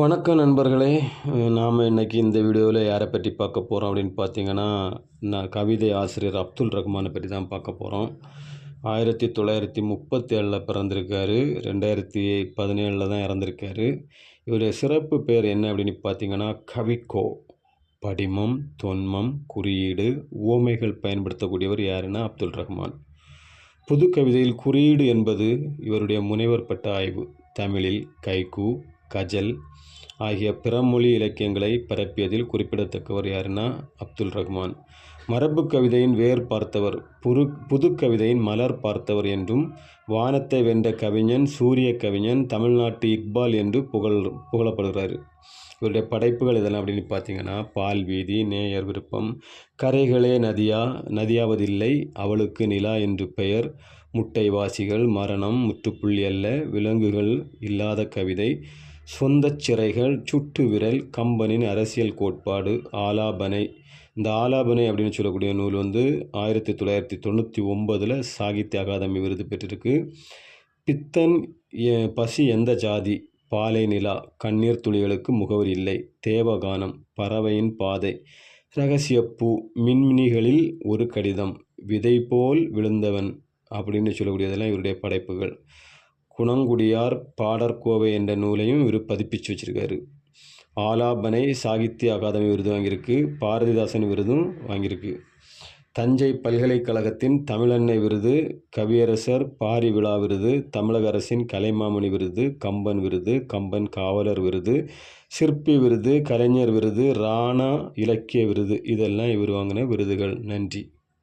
வணக்கம் நண்பர்களே. நாம் இன்னைக்கு இந்த வீடியோவில் யாரை பற்றி பார்க்க போகிறோம் அப்படின்னு பார்த்தீங்கன்னா நான் கவிதை ஆசிரியர் அப்துல் ரஹ்மானை பற்றி தான் பார்க்க போகிறோம் ஆயிரத்தி தொள்ளாயிரத்தி முப்பத்தேழில் பிறந்திருக்காரு. ரெண்டாயிரத்தி பதினேழில் தான் இறந்திருக்காரு. இவருடைய சிறப்பு பேர் என்ன அப்படின்னு பார்த்தீங்கன்னா கவிக்கோ. படிமம் தொன்மம் குறியீடு உவமைகள் பயன்படுத்தக்கூடியவர் யாருன்னா அப்துல் ரஹ்மான் புது கவிதையில் குறியீடு என்பது இவருடைய முனைவர் பட்ட ஆய்வு. தமிழில் கைகு கஜல் ஆகிய பிறமொழி இலக்கியங்களை பரப்பியதில் குறிப்பிடத்தக்கவர் யாருன்னா அப்துல் ரஹ்மான். மரபு கவிதையின் வேர் பார்த்தவர் புரு புது கவிதையின் மலர் பார்த்தவர் என்றும் வானத்தை வென்ற கவிஞன் சூரிய கவிஞன் தமிழ்நாட்டு இக்பால் என்று புகழ் புகழப்படுகிறார். இவருடைய படைப்புகள் இதெல்லாம் அப்படின்னு பார்த்தீங்கன்னா பால் வீதி நேயர் விருப்பம் கரைகளே நதியா நதியாவதில்லை அவளுக்கு நிலா என்று பெயர் முட்டைவாசிகள் மரணம் முற்றுப்புள்ளி அல்ல விலங்குகள் இல்லாத கவிதை சொந்த சிறைகள் சுட்டு விரல் கம்பனின் அரசியல் கோட்பாடு ஆலாபனை. இந்த ஆலாபனை அப்படின்னு சொல்லக்கூடிய நூல் வந்து ஆயிரத்தி தொள்ளாயிரத்தி தொண்ணூற்றி ஒம்பதில் சாகித்ய அகாதமி விருது பெற்றிருக்கு. பித்தன் பசி எந்த ஜாதி? பாலை நிலா கண்ணீர் துளிகளுக்கு முகவரி இல்லை. தேவகானம் பறவையின் பாதை. ரகசியப்பூ மின்மினிகளில் ஒரு கடிதம். விதை போல் விழுந்தவன் அப்படின்னு சொல்லக்கூடியதெல்லாம் இவருடைய படைப்புகள். குணங்குடியார் பாடற்கோவை என்ற நூலையும் இவர் பதிப்பிச்சு வச்சுருக்காரு. ஆலாபனை சாகித்ய அகாதமி விருது வாங்கியிருக்கு. பாரதிதாசன் விருதும் வாங்கியிருக்கு. தஞ்சை பல்கலைக்கழகத்தின் தமிழன்னை விருது கவியரசர் பாரி விழா விருது தமிழக அரசின் கலைமாமணி விருது கம்பன் விருது கம்பன் காவலர் விருது சிற்பி விருது கலைஞர் விருது ராணா இலக்கிய விருது இதெல்லாம் இவர் வாங்கின விருதுகள். நன்றி.